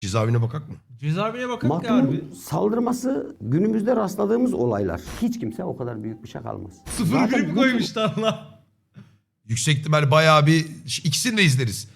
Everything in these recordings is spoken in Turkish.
Cezaevine bakak mı? Cezaevine bakın ki harbi. Mahkumun saldırması günümüzde rastladığımız olaylar. Hiç kimse o kadar büyük bir şey kalmaz. Sıfır Zaten grip bu- koymuşlar lan. Yüksek ihtimal bayağı bir... ikisini de izleriz.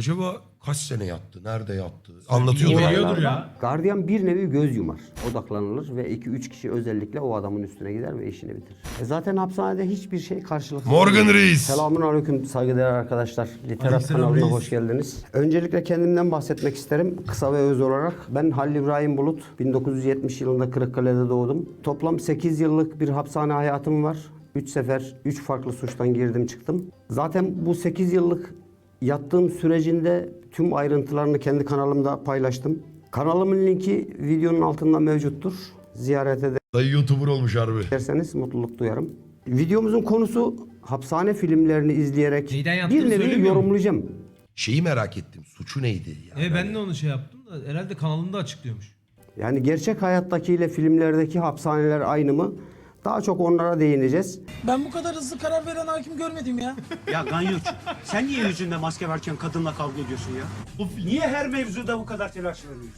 Acaba kaç sene yattı? Nerede yattı? Anlatıyor mu? Biliyordur Olaylarda ya. Gardiyan bir nevi göz yumar. Odaklanılır ve 2-3 kişi özellikle o adamın üstüne gider ve işini bitirir. E zaten hapishanede hiçbir şey karşılıksız. Morgan. Reis. Selamun aleyküm saygıdeğer arkadaşlar. Literat Aleykümselam kanalına reis. hoş geldiniz. Öncelikle kendimden bahsetmek isterim. Kısa ve öz olarak. Ben Halil İbrahim Bulut. 1970 yılında Kırıkkale'de doğdum. Toplam 8 yıllık bir hapishane hayatım var. 3 sefer 3 farklı suçtan girdim çıktım. Zaten bu 8 yıllık yattığım sürecinde tüm ayrıntılarını kendi kanalımda paylaştım. Kanalımın linki videonun altında mevcuttur. Ziyaret Dayı YouTuber olmuş harbi. ederseniz mutluluk duyarım. Videomuzun konusu hapishane filmlerini izleyerek Neyden bir nevi söylemiyor mu? yorumlayacağım. Şeyi merak ettim. Suçu neydi? Ya? E ben de onu şey yaptım da herhalde kanalında açıklıyormuş. Yani gerçek hayattakiyle filmlerdeki hapishaneler aynı mı? Daha çok onlara değineceğiz. Ben bu kadar hızlı karar veren hakim görmedim ya. Ya Ganyoç, sen niye yüzünde maske varken kadınla kavga ediyorsun ya? Niye her mevzuda bu kadar telaş veriyorsun?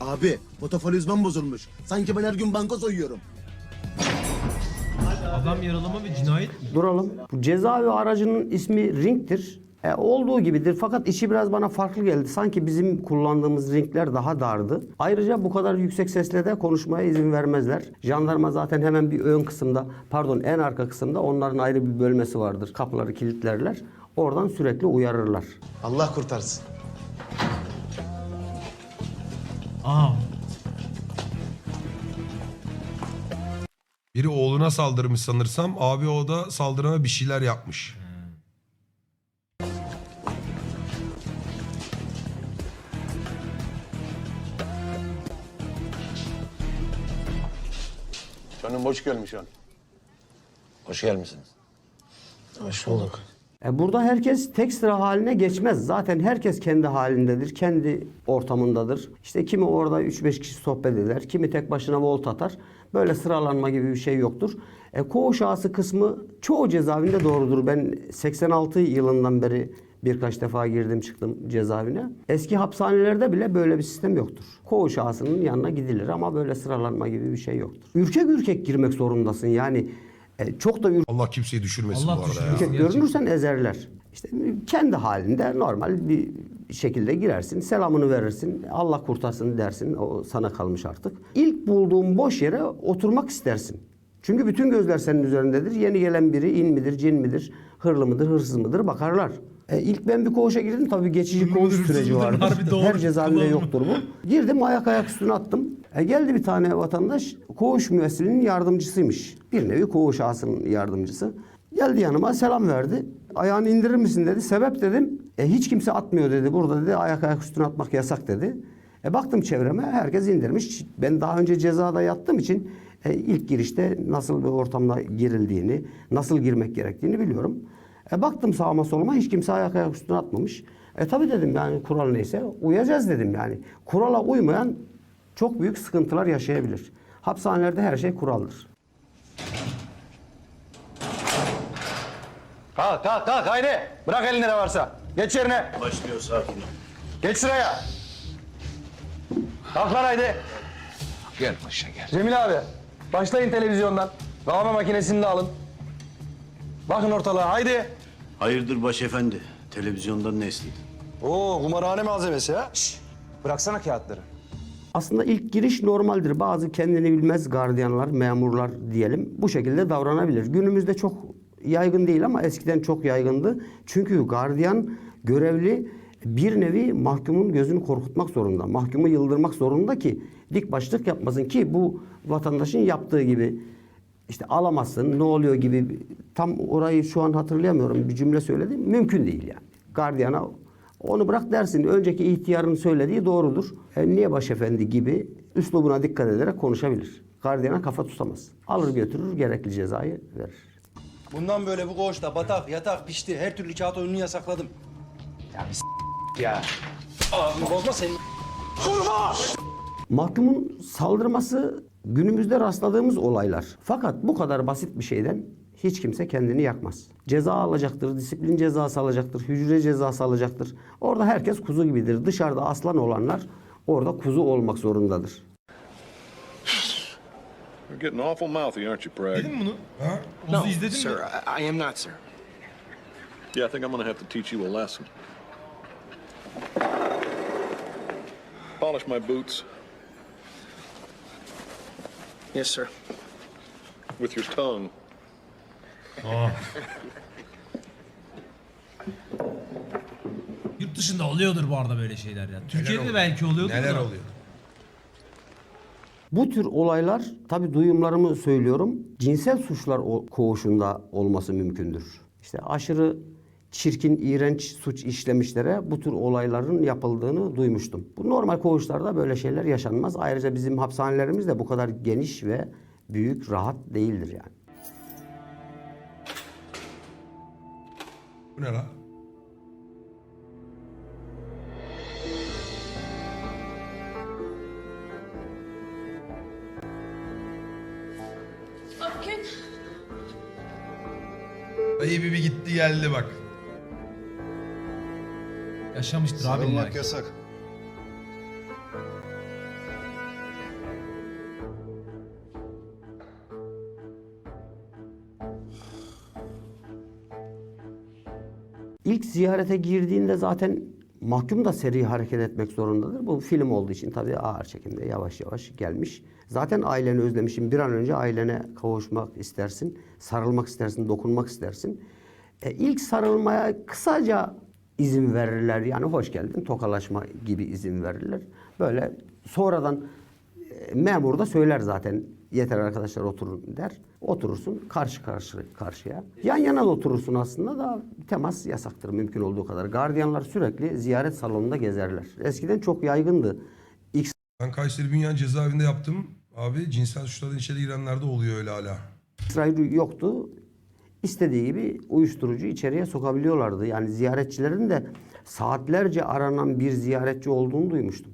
Abi fotofolizmam bozulmuş. Sanki ben her gün banka soyuyorum. Adam yaralama ve cinayet mi? Duralım. Bu cezaevi aracının ismi Ring'tir. E, olduğu gibidir fakat işi biraz bana farklı geldi. Sanki bizim kullandığımız ringler daha dardı. Ayrıca bu kadar yüksek sesle de konuşmaya izin vermezler. Jandarma zaten hemen bir ön kısımda, pardon en arka kısımda onların ayrı bir bölmesi vardır. Kapıları kilitlerler. Oradan sürekli uyarırlar. Allah kurtarsın. Aa. Biri oğluna saldırmış sanırsam. Abi o da saldırana bir şeyler yapmış. Canım hoş gelmiş han. Hoş gelmişsiniz. Hoş bulduk. E, burada herkes tek sıra haline geçmez. Zaten herkes kendi halindedir, kendi ortamındadır. İşte kimi orada 3-5 kişi sohbet eder, kimi tek başına volt atar. Böyle sıralanma gibi bir şey yoktur. E, koğuş ağası kısmı çoğu cezaevinde doğrudur. Ben 86 yılından beri birkaç defa girdim çıktım cezaevine. Eski hapishanelerde bile böyle bir sistem yoktur. Koğuş ağasının yanına gidilir ama böyle sıralanma gibi bir şey yoktur. Ürkek ürkek girmek zorundasın. Yani e, çok da Allah kimseyi düşürmesin Allah bu arada ya. düşürmesin. Erkek görünürsen ezerler. İşte kendi halinde normal bir şekilde girersin, selamını verirsin, Allah kurtarsın dersin, o sana kalmış artık. İlk bulduğun boş yere oturmak istersin. Çünkü bütün gözler senin üzerindedir. Yeni gelen biri in midir, cin midir, hırlı mıdır, hırsız mıdır bakarlar. E, ilk ben bir koğuşa girdim tabii geçici koğuş süreci doğru. Her cezaevinde yoktur bu. Girdim ayak ayak üstüne attım. E, geldi bir tane vatandaş koğuş müessilinin yardımcısıymış. Bir nevi koğuş ağasının yardımcısı. Geldi yanıma selam verdi. Ayağını indirir misin dedi. Sebep dedim. E, hiç kimse atmıyor dedi. Burada dedi ayak ayak üstüne atmak yasak dedi. E, baktım çevreme herkes indirmiş. Ben daha önce cezada yattığım için e, ilk girişte nasıl bir ortamda girildiğini, nasıl girmek gerektiğini biliyorum. E, baktım sağıma soluma hiç kimse ayak ayak üstüne atmamış. E tabi dedim yani kural neyse uyacağız dedim yani. Kurala uymayan çok büyük sıkıntılar yaşayabilir. Hapishanelerde her şey kuraldır. Kalk kalk kalk haydi. Bırak elinde ne varsa. Geç yerine. Başlıyor sakin ol. Geç sıraya. Kalk lan haydi. Gel paşa gel. Cemil abi. Başlayın televizyondan. Kahve makinesini de alın. Bakın ortalığa haydi. Hayırdır başefendi? Televizyondan ne istedin? Oo kumarhane malzemesi ha. Şşş. Bıraksana kağıtları. Aslında ilk giriş normaldir. Bazı kendini bilmez gardiyanlar, memurlar diyelim bu şekilde davranabilir. Günümüzde çok yaygın değil ama eskiden çok yaygındı. Çünkü gardiyan görevli bir nevi mahkumun gözünü korkutmak zorunda. Mahkumu yıldırmak zorunda ki dik başlık yapmasın ki bu vatandaşın yaptığı gibi işte alamazsın ne oluyor gibi tam orayı şu an hatırlayamıyorum bir cümle söyledim. Mümkün değil yani. Gardiyana onu bırak dersin. Önceki ihtiyarın söylediği doğrudur. E, niye başefendi gibi üslubuna dikkat ederek konuşabilir. Gardiyana kafa tutamaz. Alır götürür gerekli cezayı verir. Bundan böyle bu koğuşta batak, yatak, pişti her türlü kağıt oyununu yasakladım. Ya bir s- ya. Ağzını bozma senin. Mahkumun saldırması günümüzde rastladığımız olaylar. Fakat bu kadar basit bir şeyden hiç kimse kendini yakmaz. Ceza alacaktır, disiplin cezası alacaktır, hücre cezası alacaktır. Orada herkes kuzu gibidir. Dışarıda aslan olanlar orada kuzu olmak zorundadır. You're getting awful mouthy, aren't you, Bragg? İzledin mi bunu? Ha? Ozu izledin mi? I, I am not, sir. Yeah, I think I'm gonna have to teach you a lesson. Polish my boots Yes, sir. with your tongue. Yurt dışında oluyordur bu arada böyle şeyler ya. Türkiye'de de oluyor? belki oluyordur Neler da. oluyor? Bu tür olaylar tabi duyumlarımı söylüyorum cinsel suçlar o- koğuşunda olması mümkündür. İşte aşırı çirkin, iğrenç suç işlemişlere bu tür olayların yapıldığını duymuştum. Bu normal koğuşlarda böyle şeyler yaşanmaz. Ayrıca bizim hapishanelerimiz de bu kadar geniş ve büyük, rahat değildir yani. Bu ne lan? Akgün. Dayı bir, bir gitti geldi bak. Yaşamıştır abi. illa ki. yasak. İlk ziyarete girdiğinde zaten mahkum da seri hareket etmek zorundadır. Bu film olduğu için tabii ağır çekimde yavaş yavaş gelmiş. Zaten aileni özlemişim. Bir an önce ailene kavuşmak istersin. Sarılmak istersin, dokunmak istersin. E, ilk sarılmaya kısaca izin verirler. Yani hoş geldin, tokalaşma gibi izin verirler. Böyle sonradan e, memur da söyler zaten. Yeter arkadaşlar oturun der. Oturursun karşı karşı karşıya. Yan yana da oturursun aslında da temas yasaktır mümkün olduğu kadar. Gardiyanlar sürekli ziyaret salonunda gezerler. Eskiden çok yaygındı. İlk Ben Kayseri Bünyan cezaevinde yaptım. Abi cinsel suçlardan içeri girenlerde oluyor öyle hala. İsrail yoktu. İstediği gibi uyuşturucu içeriye sokabiliyorlardı. Yani ziyaretçilerin de saatlerce aranan bir ziyaretçi olduğunu duymuştum.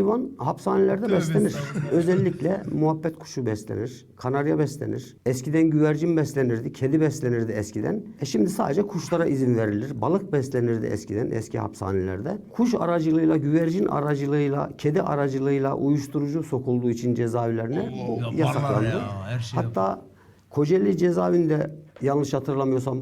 Hayvan hapishanelerde Tövbe beslenir. Özellikle muhabbet kuşu beslenir, kanarya beslenir. Eskiden güvercin beslenirdi, kedi beslenirdi eskiden. E şimdi sadece kuşlara izin verilir. Balık beslenirdi eskiden eski hapishanelerde. Kuş aracılığıyla, güvercin aracılığıyla, kedi aracılığıyla uyuşturucu sokulduğu için cezaevlerine Yaparlar yasaklandı. ya, her şey Hatta Kocaeli cezaevinde yanlış hatırlamıyorsam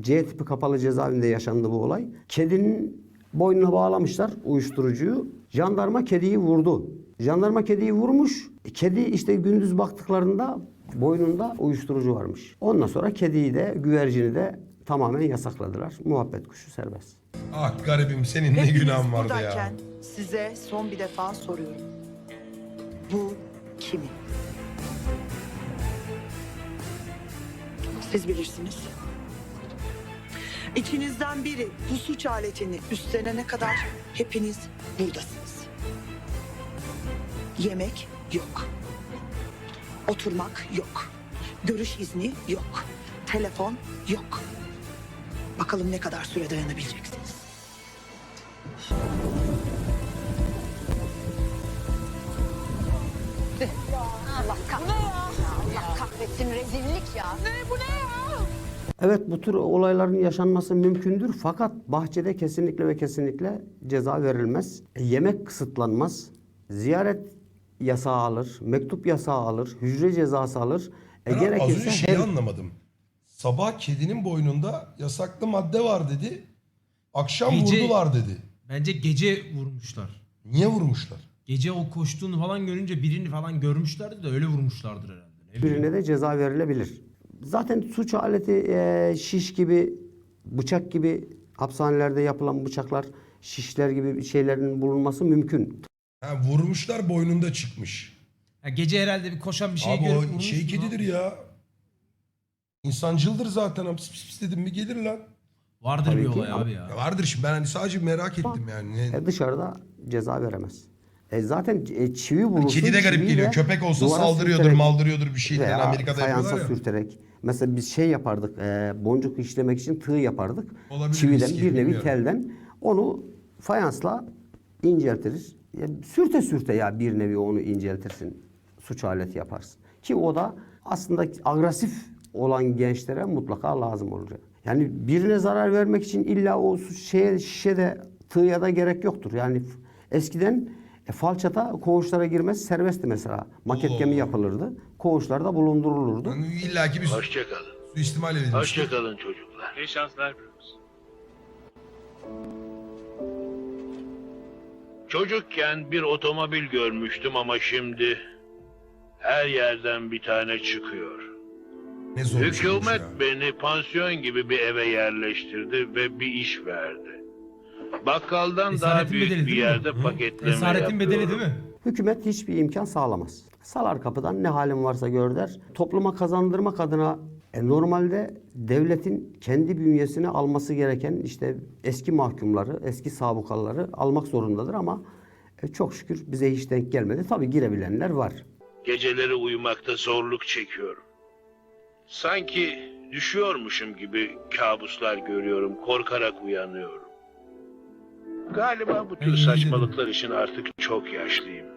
C tipi kapalı cezaevinde yaşandı bu olay. Kedinin boynuna bağlamışlar uyuşturucuyu. Jandarma kediyi vurdu. Jandarma kediyi vurmuş. Kedi işte gündüz baktıklarında boynunda uyuşturucu varmış. Ondan sonra kediyi de güvercini de tamamen yasakladılar. Muhabbet kuşu serbest. Ah garibim senin ne Hepiniz günahın vardı ya. buradayken size son bir defa soruyorum. Bu kimin? Siz bilirsiniz. İçinizden biri bu suç aletini üstlenene kadar hepiniz buradasınız. Yemek yok. Oturmak yok. Görüş izni yok. Telefon yok. Bakalım ne kadar süre dayanabileceksiniz. Allah kahretsin. Allah kahretsin rezillik ya? Evet bu tür olayların yaşanması mümkündür fakat bahçede kesinlikle ve kesinlikle ceza verilmez. E, Yemek kısıtlanmaz. Ziyaret yasağı alır, mektup yasağı alır, hücre cezası alır. E, Ben az önce gerekirse şeyi her- anlamadım. Sabah kedinin boynunda yasaklı madde var dedi. Akşam Gece- vurdular dedi. Bence gece vurmuşlar. Niye vurmuşlar? Gece o koştuğunu falan görünce birini falan görmüşlerdi de öyle vurmuşlardır herhalde. Ne bileyim. birine de ceza verilebilir. Zaten suç aleti e, şiş gibi, bıçak gibi hapishanelerde yapılan bıçaklar, şişler gibi şeylerin bulunması mümkün. Ha, vurmuşlar boynunda çıkmış. Ya gece herhalde bir koşan bir şey Abi görüp o vurmuş şey mu? kedidir ya. İnsancıldır zaten. Pis pis pis dedim mi gelir lan. Vardır Tabii bir ki. olay abi ya. Ya vardır şimdi ben hani sadece merak ettim yani. Ne- E, dışarıda ceza veremez. E, zaten e, çivi vurursun. Kedi de garip çiviyle geliyor. Köpek olsa duvara saldırıyordur, sürterek maldırıyordur bir şeydir. veya Amerika'da fayansa yapıyorlar ya. sürterek. Mesela biz şey yapardık. e, boncuk işlemek için tığ yapardık. Olabilir, Çividen bir nevi bilmiyorum. telden. Onu fayansla inceltiriz. Ya, sürte sürte ya bir nevi onu inceltirsin. Suç aleti yaparsın. Ki o da aslında agresif olan gençlere mutlaka lazım olacak. Yani birine zarar vermek için illa o şeye şişede tığya da gerek yoktur. Yani eskiden e, falçata koğuşlara girmez serbestti mesela. Maket gemi yapılırdı. Koğuşlarda bulundurulurdu. Yani illa ki bir su- Hoşçakalın. suistimal edilmiş. Hoşçakalın çocuklar. İyi şanslar Bruce. Çocukken bir otomobil görmüştüm ama şimdi her yerden bir tane çıkıyor. Ne zor bir şeymiş Hükümet ya. beni pansiyon gibi bir eve yerleştirdi ve bir iş verdi. Bakkaldan daha Esaretin büyük bedeli bir değil mi? yerde Hı? paketleme Esaretin bedeli değil mi? Hükümet hiçbir imkan sağlamaz. Salar kapıdan ne halin varsa gör der. Topluma kazandırmak adına e, normalde devletin kendi bünyesine alması gereken işte eski mahkumları, eski sabıkalıları almak zorundadır ama e, çok şükür bize hiç denk gelmedi. Tabii girebilenler var. Geceleri uyumakta zorluk çekiyorum. Sanki düşüyormuşum gibi kabuslar görüyorum, korkarak uyanıyorum. Galiba bu tür saçmalıklar için artık çok yaşlıyım.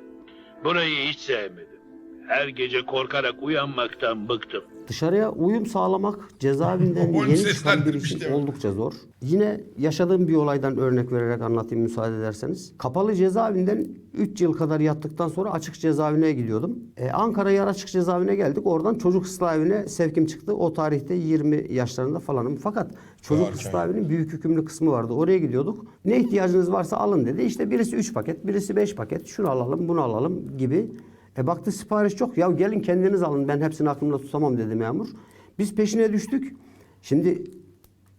Burayı hiç sevmedim. Her gece korkarak uyanmaktan bıktım. Dışarıya uyum sağlamak cezaevinden yeni çıkan biri için oldukça zor. Yine yaşadığım bir olaydan örnek vererek anlatayım müsaade ederseniz. Kapalı cezaevinden 3 yıl kadar yattıktan sonra açık cezaevine gidiyordum. Ee, Ankara Açık Cezaevine geldik. Oradan çocuk ıslah evine sevkim çıktı. O tarihte 20 yaşlarında falanım. Fakat çocuk ıslah evinin büyük hükümlü kısmı vardı. Oraya gidiyorduk. Ne ihtiyacınız varsa alın dedi. İşte birisi 3 paket, birisi 5 paket. Şunu alalım, bunu alalım gibi. E baktı sipariş çok. Ya gelin kendiniz alın ben hepsini aklımda tutamam dedi memur. Biz peşine düştük. Şimdi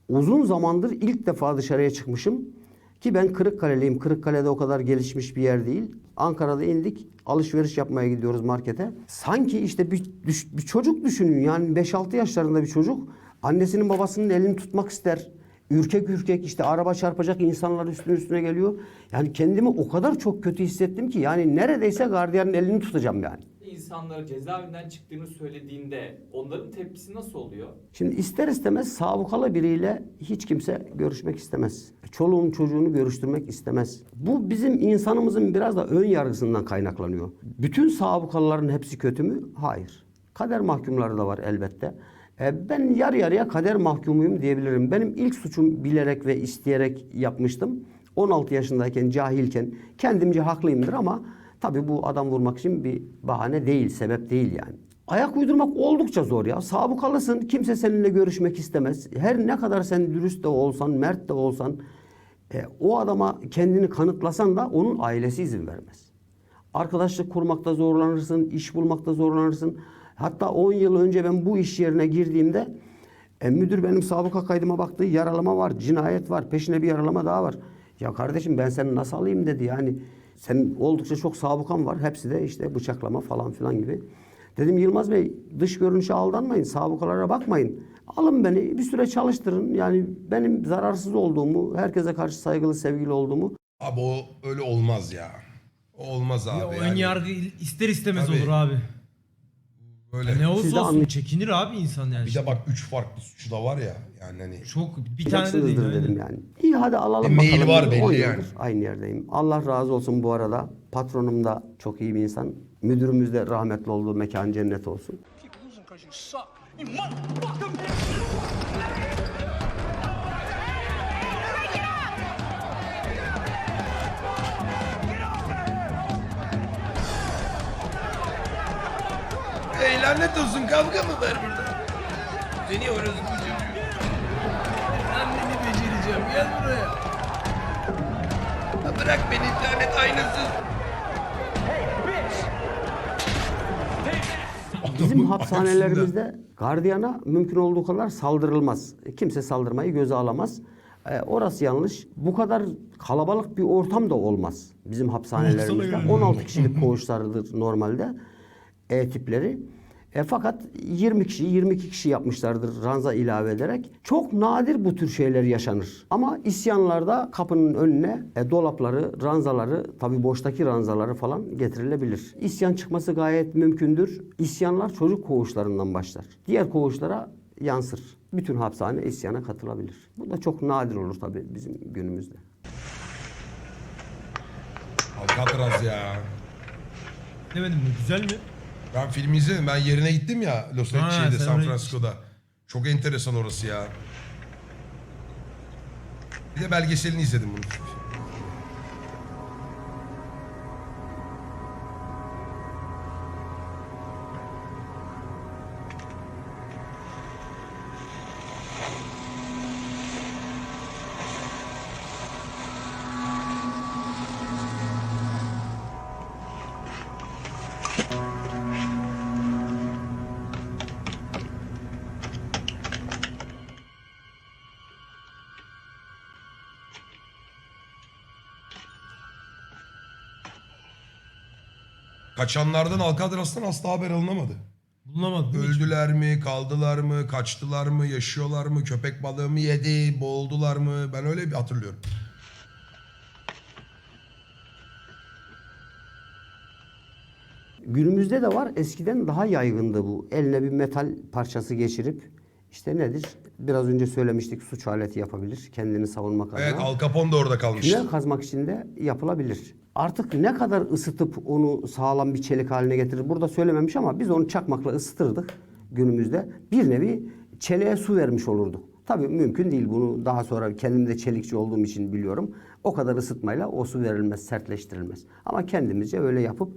uzun zamandır ilk defa dışarıya çıkmışım. Ki ben Kırıkkaleliyim. Kırıkkale'de o kadar gelişmiş bir yer değil. Ankara'da indik. Alışveriş yapmaya gidiyoruz markete. Sanki işte bir, bir çocuk düşünün. Yani 5-6 yaşlarında bir çocuk. Annesinin babasının elini tutmak ister. Ürkek ürkek işte araba çarpacak insanlar üstüne üstüne geliyor. Yani kendimi o kadar çok kötü hissettim ki yani neredeyse gardiyanın elini tutacağım yani. İnsanlara cezaevinden çıktığını söylediğinde onların tepkisi nasıl oluyor? Şimdi ister istemez sabıkalı biriyle hiç kimse görüşmek istemez. Çoluğun çocuğunu görüştürmek istemez. Bu bizim insanımızın biraz da ön yargısından kaynaklanıyor. Bütün sabıkalıların hepsi kötü mü? Hayır. Kader mahkumları da var elbette. E, ben yarı yarıya kader mahkumuyum diyebilirim. Benim ilk suçum bilerek ve isteyerek yapmıştım. 16 yaşındayken cahilken kendimce haklıyımdır ama tabii bu adam vurmak için bir bahane değil, sebep değil yani. Ayak uydurmak oldukça zor ya. Sabıkalısın. Kimse seninle görüşmek istemez. Her ne kadar sen dürüst de olsan, mert de olsan e, o adama kendini kanıtlasan da onun ailesi izin vermez. Arkadaşlık kurmakta zorlanırsın, iş bulmakta zorlanırsın. Hatta 10 yıl önce ben bu iş yerine girdiğimde e, müdür benim sabıka kaydıma baktı. Yaralama var, cinayet var, peşine bir yaralama daha var. Ya kardeşim ben seni nasıl alayım dedi yani. Senin oldukça çok sabıkan var. Hepsi de işte bıçaklama falan filan gibi. Dedim Yılmaz Bey dış görünüşe aldanmayın, sabıkalara bakmayın. Alın beni bir süre çalıştırın. Yani benim zararsız olduğumu, herkese karşı saygılı, sevgili olduğumu Abi o öyle olmaz ya. O olmaz abi. Ya o ön yani. yargı ister istemez Tabii. olur abi. Böyle. Ya ne Siz de olursa olsun anlay- çekinir abi insan yani. Bir de bak üç farklı suçu da var ya. Yani hani Çok bir tane de değil. Yapacaksınızdır aynen. dedim yani. İyi hadi alalım Bir mail bakalım. var belli 10 yani. Aynı yerdeyim. Allah razı olsun bu arada. Patronum da çok iyi bir insan. Müdürümüz de rahmetli oldu. Mekan cennet olsun. Ey lanet olsun kavga mı var burada? Seni orası bu çocuğu. Anneni becereceğim gel buraya. Ya bırak beni lanet aynasız. Bizim Adamın hapishanelerimizde gardiyana mümkün olduğu kadar saldırılmaz. Kimse saldırmayı göze alamaz. Ee, orası yanlış. Bu kadar kalabalık bir ortam da olmaz. Bizim hapishanelerimizde. Baksana ya. 16 kişilik koğuşlardır normalde. E tipleri. E, fakat 20 kişi, 22 kişi yapmışlardır ranza ilave ederek. Çok nadir bu tür şeyler yaşanır. Ama isyanlarda kapının önüne e, dolapları, ranzaları, tabi boştaki ranzaları falan getirilebilir. İsyan çıkması gayet mümkündür. İsyanlar çocuk koğuşlarından başlar. Diğer koğuşlara yansır. Bütün hapishane isyana katılabilir. Bu da çok nadir olur tabi bizim günümüzde. Alcatraz ya. Demedim mi? Güzel mi? Ben filmi izledim. Ben yerine gittim ya Los Ha, Angeles'te, sen San oraya Francisco'da. Çok enteresan orası ya. Bir de belgeselini izledim bunun. Kaçanlardan Alcatraz'tan asla haber alınamadı. Bulunamadı değil mi? Öldüler mi, kaldılar mı, kaçtılar mı, yaşıyorlar mı, köpek balığı mı yedi, boğuldular mı? Ben öyle bir hatırlıyorum. Günümüzde de var. Eskiden daha yaygındı bu. Eline bir metal parçası geçirip işte nedir? Biraz önce söylemiştik suç aleti yapabilir. Kendini savunmak adına. Evet Al Capone de orada kalmıştı. Tünel kazmak için de yapılabilir. Artık ne kadar ısıtıp onu sağlam bir çelik haline getirir burada söylememiş ama biz onu çakmakla ısıtırdık günümüzde. Bir nevi çeliğe su vermiş olurduk. Tabii mümkün değil bunu daha sonra kendim de çelikçi olduğum için biliyorum. O kadar ısıtmayla o su verilmez, sertleştirilmez. Ama kendimizce öyle yapıp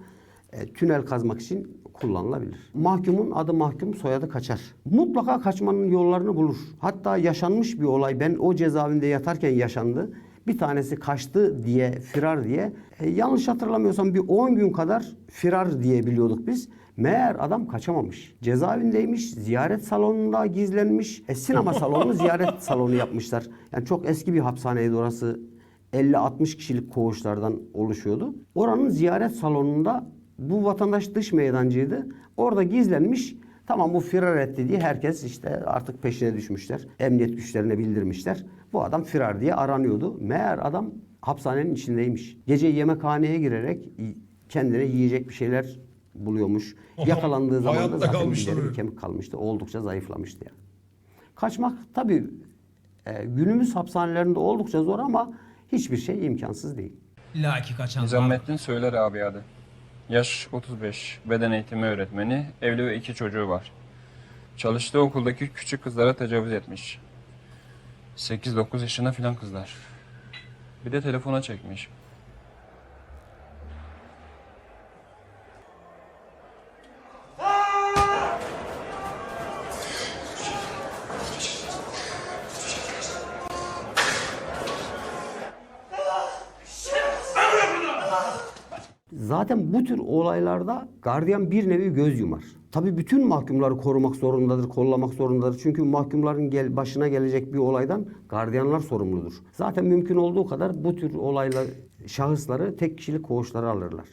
e, tünel kazmak için kullanılabilir. Mahkumun adı mahkum, soyadı kaçar. Mutlaka kaçmanın yollarını bulur. Hatta yaşanmış bir olay ben o cezaevinde yatarken yaşandı. Bir tanesi kaçtı diye, firar diye. E, yanlış hatırlamıyorsam bir 10 gün kadar firar diye biliyorduk biz. Meğer adam kaçamamış. Cezaevindeymiş, ziyaret salonunda gizlenmiş. E, sinema salonunu ziyaret salonu yapmışlar. Yani çok eski bir hapishaneydi orası. 50-60 kişilik koğuşlardan oluşuyordu. Oranın ziyaret salonunda bu vatandaş dış meydancıydı. Orada gizlenmiş. Tamam bu firar etti diye herkes işte artık peşine düşmüşler. Emniyet güçlerine bildirmişler. Bu adam firar diye aranıyordu. Meğer adam hapishanenin içindeymiş. Gece yemekhaneye girerek kendine yiyecek bir şeyler buluyormuş. Yakalandığı zaman da zaten bir kemik kalmıştı. Oldukça zayıflamıştı yani. Kaçmak tabii e, günümüz hapishanelerinde oldukça zor ama hiçbir şey imkansız değil. İlla ki kaçan var. Nizamettin Söyler abi adı. Yaş 35. Beden eğitimi öğretmeni. Evli ve iki çocuğu var. Çalıştığı okuldaki küçük kızlara tecavüz etmiş. 8-9 yaşında filan kızlar. Bir de telefona çekmiş. Zaten bu tür olaylarda gardiyan bir nevi göz yumar. Tabii bütün mahkumları korumak zorundadır, kollamak zorundadır. Çünkü mahkumların gel, başına gelecek bir olaydan gardiyanlar sorumludur. Zaten mümkün olduğu kadar bu tür olaylar şahısları tek kişilik koğuşlara alırlar.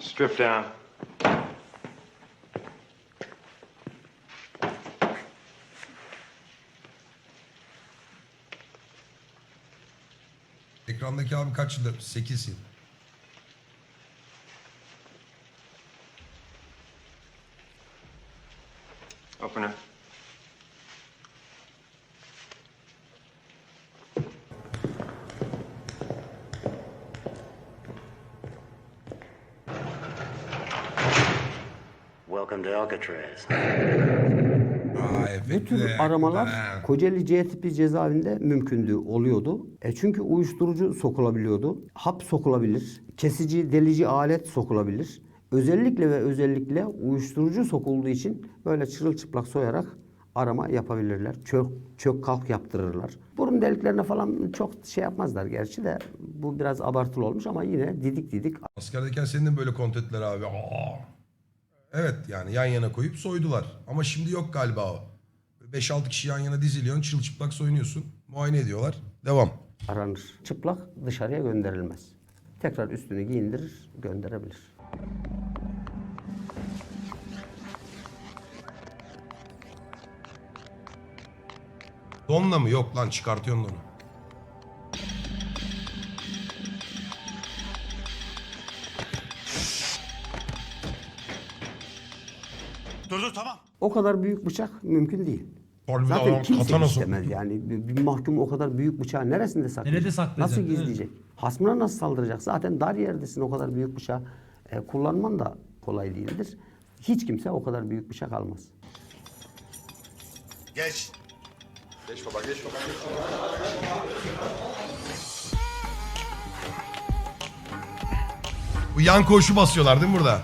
Strip down. Ekrandaki abi kaç yıldır? 8 yıl. Open it. Welcome to Alcatraz. Bu tür aramalar. Kocaeli C tipi cezaevinde mümkündü, oluyordu. E çünkü uyuşturucu sokulabiliyordu. Hap sokulabilir. Kesici, delici alet sokulabilir. Özellikle ve özellikle uyuşturucu sokulduğu için böyle çırılçıplak soyarak arama yapabilirler. Çök, çök kalk yaptırırlar. Burun deliklerine falan çok şey yapmazlar gerçi de bu biraz abartılı olmuş ama yine didik didik Askerdeyken senin de böyle kontetler abi. Aa. Evet yani yan yana koyup soydular. Ama şimdi yok galiba o. 5-6 kişi yan yana diziliyorsun, çılçıplak soyunuyorsun. Muayene ediyorlar. Devam. aranır. Çıplak dışarıya gönderilmez. tekrar üstünü giyindirir, gönderebilir. Donla mı? Yok lan çıkartıyorsun onu. Dur dur tamam. O kadar büyük bıçak mümkün değil. Harbiden Zaten adam kimse katana istemez yani. Bir, bir mahkum o kadar büyük bıçağı neresinde saklayacak? Nerede saklayacak, Nasıl evet. gizleyecek? Hasmına nasıl saldıracak? Zaten dar yerdesin o kadar büyük bıçağı. E, kullanman da kolay değildir. Hiç kimse o kadar büyük bıçak almaz. Geç. Bu yan koşu basıyorlar değil mi burada?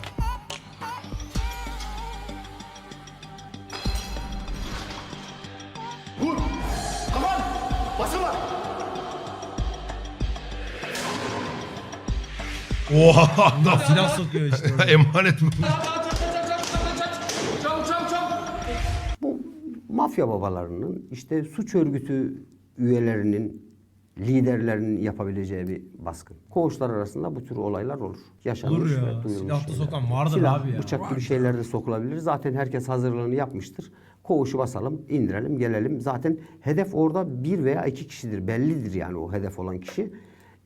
Oha adam Silah sokuyor işte. orada. emanet mi? Bu mafya babalarının işte suç örgütü üyelerinin liderlerinin yapabileceği bir baskın. Koğuşlar arasında bu tür olaylar olur. Yaşanmış Olur ya. ve duyulmuş Silahlı şeyler. sokan vardır Silah, abi ya. bıçak gibi şeyler de sokulabilir. Zaten herkes hazırlığını yapmıştır. Koğuşu basalım, indirelim, gelelim. Zaten hedef orada bir veya iki kişidir. Bellidir yani o hedef olan kişi.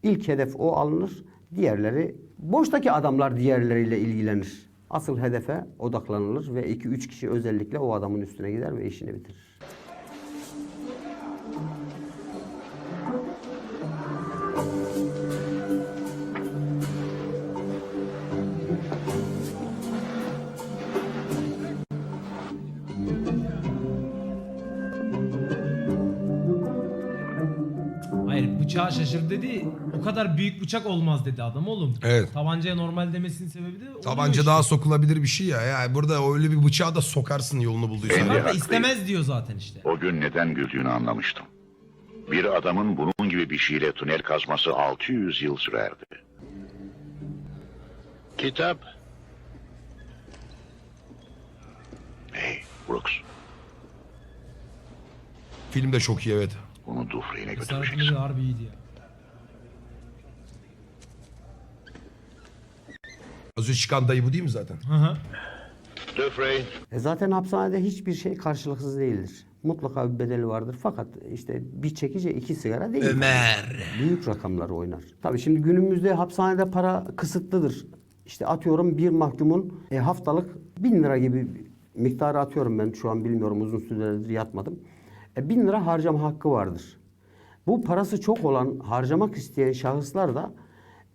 İlk hedef o alınır. Diğerleri, boştaki adamlar diğerleriyle ilgilenir. Asıl hedefe odaklanılır ve iki üç kişi özellikle o adamın üstüne gider ve işini bitirir. Bıçağı şaşırdı dedi. O kadar büyük bıçak olmaz dedi adam oğlum. Evet. Tabancaya normal demesinin sebebi de Tabanca işte. daha sokulabilir bir şey ya. Yani burada öyle bir bıçağı da sokarsın yolunu bulduysan. Da istemez diyor zaten işte. O gün neden güldüğünü anlamıştım. Bir adamın bunun gibi bir şeyle tünel kazması 600 yıl sürerdi. Kitap. Hey Brooks, Film de çok iyi evet. Bunu Dufresne'e Esaretin götüreceksin. de harbi iyiydi ya. Az önce çıkan dayı bu değil mi zaten? Hı hı. E zaten hapishanede hiçbir şey karşılıksız değildir. Mutlaka bir bedeli vardır. Fakat işte bir çekici iki sigara değil. Ömer. Büyük rakamlar oynar. Tabii şimdi günümüzde hapishanede para kısıtlıdır. İşte atıyorum bir mahkumun e, haftalık bin lira gibi miktarı atıyorum ben şu an bilmiyorum uzun süredir yatmadım. E, bin lira harcama hakkı vardır. Bu parası çok olan harcamak isteyen şahıslar da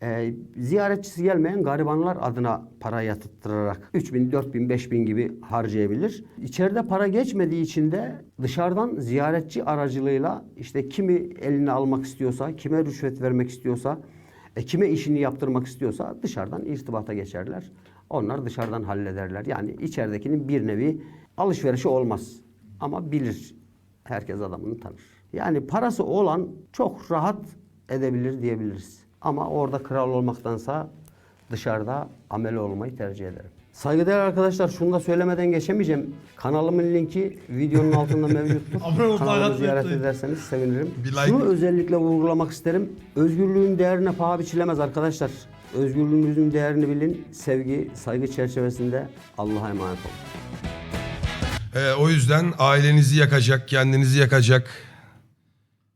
e, ziyaretçisi gelmeyen garibanlar adına para yatırttırarak 3 bin, 4 bin, 5 bin gibi harcayabilir. İçeride para geçmediği için de dışarıdan ziyaretçi aracılığıyla işte kimi eline almak istiyorsa, kime rüşvet vermek istiyorsa, e, kime işini yaptırmak istiyorsa dışarıdan irtibata geçerler. Onlar dışarıdan hallederler. Yani içeridekinin bir nevi alışverişi olmaz. Ama bilir. Herkes adamını tanır. Yani parası olan çok rahat edebilir diyebiliriz. Ama orada kral olmaktansa dışarıda ameli olmayı tercih ederim. Saygıdeğer arkadaşlar şunu da söylemeden geçemeyeceğim. Kanalımın linki videonun altında mevcuttur. Atmayı ziyaret ederseniz sevinirim. Bir like. Şunu özellikle vurgulamak isterim. Özgürlüğün değerine paha biçilemez arkadaşlar. Özgürlüğünüzün değerini bilin. Sevgi, saygı çerçevesinde Allah'a emanet olun. Ee, o yüzden ailenizi yakacak, kendinizi yakacak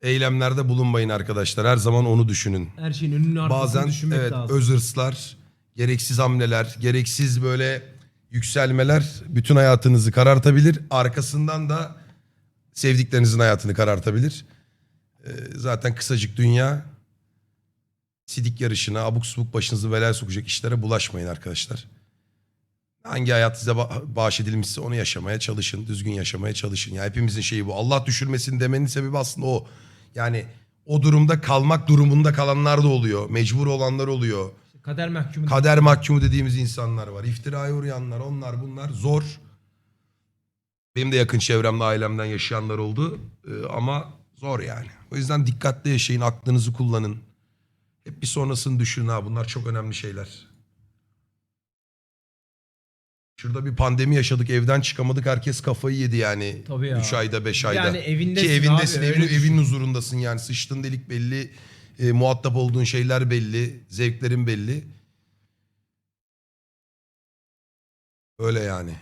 eylemlerde bulunmayın arkadaşlar. Her zaman onu düşünün. Her şeyin önünü arkasını Bazen düşünmek evet lazım. öz hırslar, gereksiz hamleler, gereksiz böyle yükselmeler bütün hayatınızı karartabilir. Arkasından da sevdiklerinizin hayatını karartabilir. Ee, zaten kısacık dünya sidik yarışına, abuk subuk başınızı belaya sokacak işlere bulaşmayın arkadaşlar. Hangi hayat size ba- bahşedilmişse onu yaşamaya çalışın. Düzgün yaşamaya çalışın. Ya hepimizin şeyi bu. Allah düşürmesin demenin sebebi aslında o. Yani o durumda kalmak durumunda kalanlar da oluyor. Mecbur olanlar oluyor. Kader mahkumu. Kader mahkumu dediğimiz insanlar var. İftiraya uğrayanlar onlar bunlar zor. Benim de yakın çevremde ailemden yaşayanlar oldu. Ee, ama zor yani. O yüzden dikkatli yaşayın. Aklınızı kullanın. Hep bir sonrasını düşünün ha. Bunlar çok önemli şeyler. Şurada bir pandemi yaşadık. Evden çıkamadık. Herkes kafayı yedi yani. Tabii ya. 3 ayda 5 ayda. Yani evindesin Ki evindesin. abi, evin, öyle düşün. evin huzurundasın yani. Sıçtığın delik belli. E, muhatap olduğun şeyler belli. Zevklerin belli. Öyle yani.